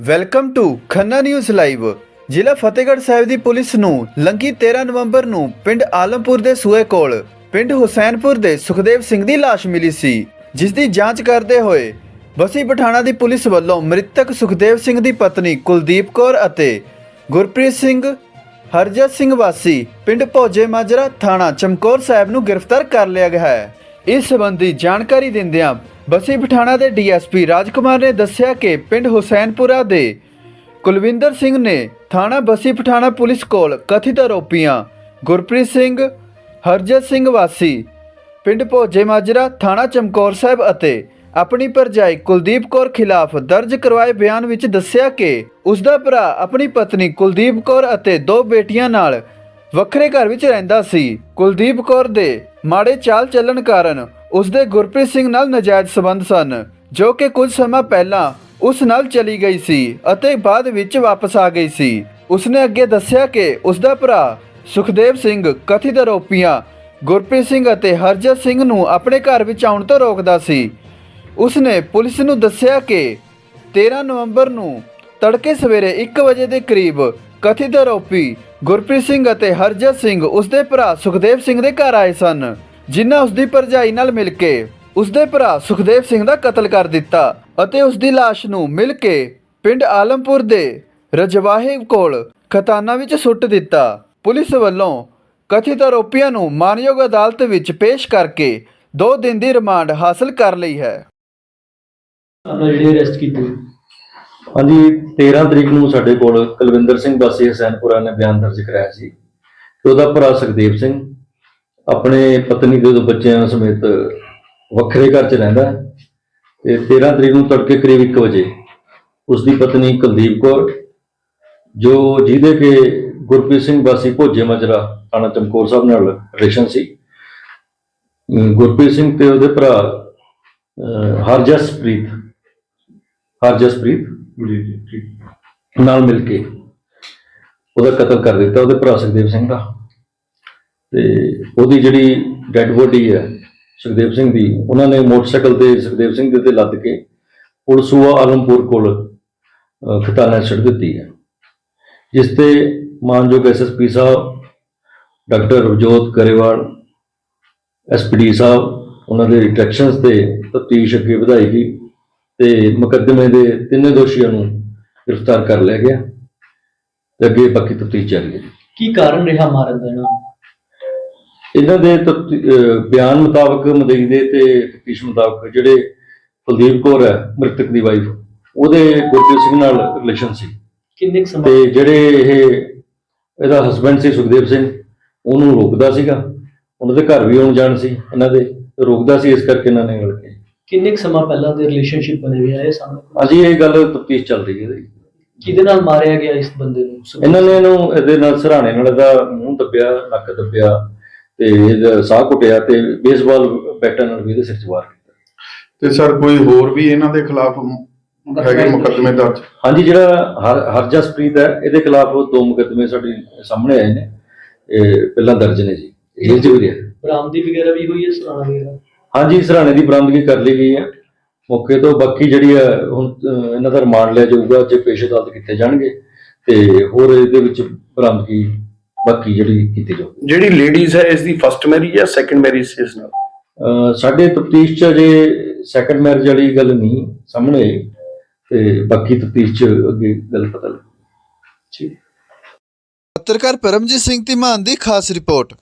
Welcome to Khanna news live ਜ਼ਿਲ੍ਹਾ ਫਤਿਹਗੜ੍ਹ ਸਾਹਿਬ ਦੀ police ਨੂੰ ਲੰਗੀ 13 ਨਵੰਬਰ ਨੂੰ ਪਿੰਡ ਆਲਮਪੁਰ ਦੇ ਸੂਏ ਕੋਲ, ਪਿੰਡ ਹੁਸੈਨਪੁਰ ਦੇ ਸੁਖਦੇਵ ਸਿੰਘ ਦੀ ਲਾਸ਼ ਮਿਲੀ ਸੀ, ਜਿਸ ਦੀ ਜਾਂਚ ਕਰਦੇ ਹੋਏ ਬਸੀ ਪਠਾਣਾ ਦੀ ਪੁਲਿਸ ਵੱਲੋਂ ਮ੍ਰਿਤਕ ਸੁਖਦੇਵ ਸਿੰਘ ਦੀ ਪਤਨੀ ਕੁਲਦੀਪ ਕੌਰ ਅਤੇ ਗੁਰਪ੍ਰੀਤ ਸਿੰਘ, ਹਰਜਤ ਸਿੰਘ ਵਾਸੀ, ਪਿੰਡ ਭੋਜੇ ਮਾਜਰਾ ਥਾਣਾ ਚਮਕੌਰ ਸਾਹਿਬ ਨੂੰ ਗ੍ਰਿਫਤਾਰ ਕਰ ਲਿਆ ਗਿਆ ਹੈ। ਇਸ ਸੰਬੰਧੀ ਜਾਣਕਾਰੀ ਦਿੰਦਿਆਂ ਬਸੀ ਪਠਾਣਾ ਦੇ ਡੀਐਸਪੀ ਰਾਜਕੁਮਾਰ ਨੇ ਦੱਸਿਆ ਕਿ ਪਿੰਡ ਹੁਸੈਨਪੁਰਾ ਦੇ ਕੁਲਵਿੰਦਰ ਸਿੰਘ ਨੇ ਥਾਣਾ ਬਸੀ ਪਠਾਣਾ ਪੁਲਿਸ ਕੋਲ ਕਥਿਤ ਆਰੋਪੀਆਂ ਗੁਰਪ੍ਰੀਤ ਸਿੰਘ ਹਰਜਤ ਸਿੰਘ ਵਾਸੀ, ਪਿੰਡ ਭੋਜੇ ਮਾਜਰਾ, ਥਾਣਾ ਚਮਕੌਰ ਸਾਹਿਬ ਅਤੇ ਆਪਣੀ ਪਰਜਾਈ ਕੁਲਦੀਪ ਕੌਰ ਖਿਲਾਫ ਦਰਜ ਕਰਵਾਏ ਬਿਆਨ ਵਿੱਚ ਦੱਸਿਆ ਕਿ ਉਸ ਦਾ ਭਰਾ ਆਪਣੀ ਪਤਨੀ ਕੁਲਦੀਪ ਕੌਰ ਅਤੇ ਦੋ ਬੇਟੀਆਂ ਨਾਲ ਵੱਖਰੇ ਘਰ ਵਿੱਚ ਰਹਿੰਦਾ ਸੀ। ਕੁਲਦੀਪ ਕੌਰ ਦੇ ਮਾੜੇ ਚਾਲ ਚੱਲਣ ਕਾਰਨ ਉਸ ਦੇ ਗੁਰਪ੍ਰੀਤ ਸਿੰਘ ਨਾਲ ਨਜਾਇਜ਼ ਸਬੰਧ ਸਨ, ਜੋ ਕਿ ਕੁਝ ਸਮਾਂ ਪਹਿਲਾਂ ਉਸ ਨਾਲ ਚਲੀ ਗਈ ਸੀ ਅਤੇ ਬਾਅਦ ਵਿੱਚ ਵਾਪਸ ਆ ਗਈ ਸੀ। ਉਸਨੇ ਅੱਗੇ ਦੱਸਿਆ ਕਿ ਉਸ ਦਾ ਭਰਾ ਸੁਖਦੇਵ ਸਿੰਘ ਕਥਿਤ ਆਰੋਪੀਆਂ ਗੁਰਪ੍ਰੀਤ ਸਿੰਘ ਅਤੇ ਹਰਜਤ ਸਿੰਘ ਨੂੰ ਆਪਣੇ ਘਰ ਵਿੱਚ ਆਉਣ ਤੋਂ ਰੋਕਦਾ ਸੀ। ਉਸਨੇ ਪੁਲਿਸ ਨੂੰ ਦੱਸਿਆ ਕਿ 13 ਨਵੰਬਰ ਨੂੰ ਤੜਕੇ ਸਵੇਰੇ 1 ਵਜੇ ਦੇ ਕਰੀਬ ਕਥਿਤ ਆਰੋਪੀ ਗੁਰਪ੍ਰੀਤ ਸਿੰਘ ਅਤੇ ਹਰਜਤ ਸਿੰਘ ਉਸਦੇ ਭਰਾ ਸੁਖਦੇਵ ਸਿੰਘ ਦੇ ਘਰ ਆਏ ਸਨ। ਜਿਨ੍ਹਾਂ ਉਸਦੀ ਭਰਜਾਈ ਨਾਲ ਮਿਲ ਕੇ ਉਸਦੇ ਭਰਾ ਸੁਖਦੇਵ ਸਿੰਘ ਦਾ ਕਤਲ ਕਰ ਦਿੱਤਾ ਅਤੇ ਉਸਦੀ ਲਾਸ਼ ਨੂੰ ਮਿਲ ਕੇ ਪਿੰਡ ਆਲਮਪੁਰ ਦੇ ਰਜਵਾਹੇ ਕੋਲ ਖਤਾਨਾ ਵਿੱਚ ਸੁੱਟ ਦਿੱਤਾ। ਪੁਲਿਸ ਵੱਲੋਂ ਕਥਿਤ ਆਰੋਪੀਆਂ ਨੂੰ ਮਾਨਯੋਗ ਅਦਾਲਤ ਵਿੱਚ ਪੇਸ਼ ਕਰਕੇ 2 ਦਿਨ ਦੀ ਰਿਮਾਂਡ ਹਾਸਲ ਕਰ ਲਈ ਹੈ। ਆਪਣਾ ਜਿਹੜੇ ਅਰੈਸਟ ਕੀਤੇ ਹਾਂਜੀ 13 ਤਰੀਕ ਨੂੰ ਸਾਡੇ ਕੋਲ ਕੁਲਵਿੰਦਰ ਸਿੰਘ ਵਾਸੀ ਹਸੈਨਪੁਰਾ ਨੇ ਬਿਆਨ ਦਰਜ ਕਰਾਇਆ ਸੀ ਕਿ ਉਹਦਾ ਭਰਾ ਸੁਖਦੇਵ ਸਿੰਘ ਆਪਣੇ ਪਤਨੀ ਦੇ ਦੋ ਬੱਚਿਆਂ ਸਮੇਤ ਵੱਖਰੇ ਘਰ 'ਚ ਰਹਿੰਦਾ ਤੇ 13 ਤਰੀਕ ਨੂੰ ਤੜਕੇ ਕਰੀਬ 1 ਵਜੇ ਉਸ ਦੀ ਪਤਨੀ ਕੁਲਦੀਪ ਕੌਰ ਜੋ ਜਿਹਦੇ ਕੇ ਗੁਰਪ੍ਰੀਤ ਸਿੰਘ ਵਾਸੀ ਭੋਜੇ ਮਜਰਾ ਥਾਣਾ ਚਮਕੌਰ ਸਾਹਿਬ ਨਾਲ ਰਿਲੇਸ਼ਨ ਸੀ। ਗੁਰਪ੍ਰੀਤ ਸਿੰਘ ਤੇ ਉਹਦੇ ਭਰਾ ਹਰਜਸਪ੍ਰੀਤ ਹਰਜਸਪ੍ਰੀਤ ਜੀ ਜੀ ਠੀਕ। ਨਾਲ ਮਿਲ ਕੇ ਉਹਦਾ ਕਤਲ ਕਰ ਦਿੱਤਾ ਉਹਦੇ ਭਰਾ ਸੁਖਦੇਵ ਸਿੰਘ ਦਾ। ਤੇ ਉਹਦੀ ਜਿਹੜੀ ਡੈੱਡ ਬੋਡੀ ਹੈ ਸੁਖਦੇਵ ਸਿੰਘ ਦੀ ਉਹਨਾਂ ਨੇ ਮੋਟਰਸਾਈਕਲ ਤੇ ਸੁਖਦੇਵ ਸਿੰਘ ਦੇ ਤੇ ਲੱਦ ਕੇ ਪੁਲਸੂਆ ਆਲਮਪੁਰ ਕੋਲ ਅਹ, ਛੱਡ ਦਿੱਤੀ ਹੈ। ਜਿਸ ਤੇ ਮਾਨਯੋਗ SSP sahib doctor Ravjot Grewal SPD sahib ਉਹਨਾਂ ਦੇ ਡਾਇਰੈਕਸ਼ਨਸ ਤੇ ਤਫਤੀਸ਼ ਅੱਗੇ ਵਧਾਈ ਗਈ ਤੇ ਮੁਕੱਦਮੇ ਦੇ ਤਿੰਨੇ ਦੋਸ਼ੀਆਂ ਨੂੰ ਗ੍ਰਿਫਤਾਰ ਕਰ ਲਿਆ ਗਿਆ ਤੇ ਅੱਗੇ ਬਾਕੀ ਤਫਤੀਸ਼ ਜਾਰੀ ਹੈ। ਕੀ ਕਾਰਨ ਰਿਹਾ ਮਾਰਨ ਦਾ ਇਹਨਾਂ ਦੇ ਬਿਆਨ ਮੁਤਾਬਕ ਮਦਈ ਦੇ ਤੇ ਤਫਤੀਸ਼ ਮੁਤਾਬਕ ਜਿਹੜੇ ਕੁਲਦੀਪ ਕੌਰ ਹੈ ਮ੍ਰਿਤਕ ਦੀ ਵਾਈਫ ਉਹਦੇ ਗੁਰਪ੍ਰੀਤ ਸਿੰਘ ਨਾਲ ਰਿਲੇਸ਼ਨ ਸੀ। ਕਿੰਨੇ ਸਮਾਂ ਤੇ ਜਿਹੜੇ ਇਹ ਇਹਦਾ ਹਸਬੰਡ ਸੀ ਸੁਖਦੇਵ ਸਿੰਘ ਉਹਨੂੰ ਰੋਕਦਾ ਸੀਗਾ। ਉਹਨਾਂ ਦੇ ਘਰ ਵੀ ਆਉਣ ਜਾਣ ਸੀ ਇਹਨਾਂ ਦੇ ਰੋਕਦਾ ਸੀ ਇਸ ਕਰਕੇ ਇਹਨਾਂ ਨੇ ਮਿਲ ਕੇ। ਕਿੰਨੇ ਸਮਾਂ ਪਹਿਲਾਂ ਦੇ ਰਿਲੇਸ਼ਨਸ਼ਿਪ ਬਣੇ ਹੋਏ ਆ ਇਹ ਸਾਹਮਣੇ? ਅਜੀ ਇਹ ਗੱਲ ਤਫਤੀਸ਼ ਚੱਲ ਰਹੀ ਹੈ। ਕਿਹਦੇ ਨਾਲ ਮਾਰਿਆ ਗਿਆ ਇਸ ਬੰਦੇ ਨੂੰ? ਇਹਨਾਂ ਨੇ ਇਹਨੂੰ ਇਹਦੇ ਨਾਲ ਸਰਾਣੇ ਨਾਲ ਇਹਦਾ ਮੂੰਹ ਦੱਬਿਆ ਨੱਕ ਦੱਬਿਆ ਤੇ ਇਹਦਾ ਸਾਹ ਘੁੱਟਿਆ ਤੇ ਬੇਸਬਾਲ ਬੈਟਾਂ ਨਾਲ ਵੀ ਇਹਦੇ ਸਿਰ 'ਚ ਵਾਰ ਕੀਤਾ। ਤੇ ਸਰ ਕੋਈ ਹੋਰ ਵੀ ਇਹਨਾਂ ਦੇ ਖਿਲਾਫ ਹੈਗੇ ਮੁਕੱਦਮੇ ਦਰਜ? ਹਾਂਜੀ ਜਿਹੜਾ ਹਰ ਹਰਜਸਪ੍ਰੀਤ ਹੈ ਇਹਦੇ ਖਿਲਾਫ ਦੋ ਮੁਕੱਦਮੇ ਸਾਡੇ ਸਾਹਮਣੇ ਆਏ ਨੇ ਇਹ ਪਹਿਲਾਂ ਦਰਜ ਨੇ ਜੀ। ਵੀ ਰਿਹਾ ਬਰਾਮਦੀ ਵਗੈਰਾ ਵੀ ਹੋਈ ਹੈ ਸਰਾਣਾ ਵਗੈਰਾ? ਹਾਂਜੀ ਸਰਾਣੇ ਦੀ ਬਰਾਮਦਗੀ ਕਰ ਲਈ ਗਈ ਹੈ। ਮੌਕੇ ਤੋਂ ਬਾਕੀ ਜਿਹੜੀ ਹੈ ਹੁਣ ਇਹਨਾਂ ਦਾ ਰਿਮਾਂਡ ਲਿਆ ਜਾਊਗਾ ਜੇ ਪੇਸ਼ ਅਦਾਲਤ ਕੀਤੇ ਜਾਣਗੇ ਤੇ ਹੋਰ ਇਹਦੇ ਵਿੱਚ ਬਰਾਮਦਗੀ ਬਾਕੀ ਜਿਹੜੀ ਕੀਤੀ ਜਾਊਗੀ ਜਿਹੜੀ ਲੇਡੀਜ਼ ਹੈ ਇਸ ਦੀ ਫਰਸਟ ਮੈਰਿਜ ਜਾਂ ਸੈਕੰਡ ਮੈਰਿਜ ਸੀ ਇਸ ਨਾਲ? ਅਹ ਸਾਡੇ ਤਫਤੀਸ਼ ਚ ਅਜੇ ਸੈਕੰਡ ਮੈਰਿਜ ਵਾਲੀ ਗੱਲ ਨਹੀਂ ਸਾਹਮਣੇ ਆਈ ਤੇ ਬਾਕੀ ਤਫਤੀਸ਼ ਚ ਅੱਗੇ ਗੱਲ ਪਤਾ ਲੱਗ। ਠੀਕ ਪੱਤਰਕਾਰ ਪਰਮਜੀਤ ਸਿੰਘ ਧੀਮਾਨ ਦੀ ਖਾਸ ਰਿਪੋਰਟ।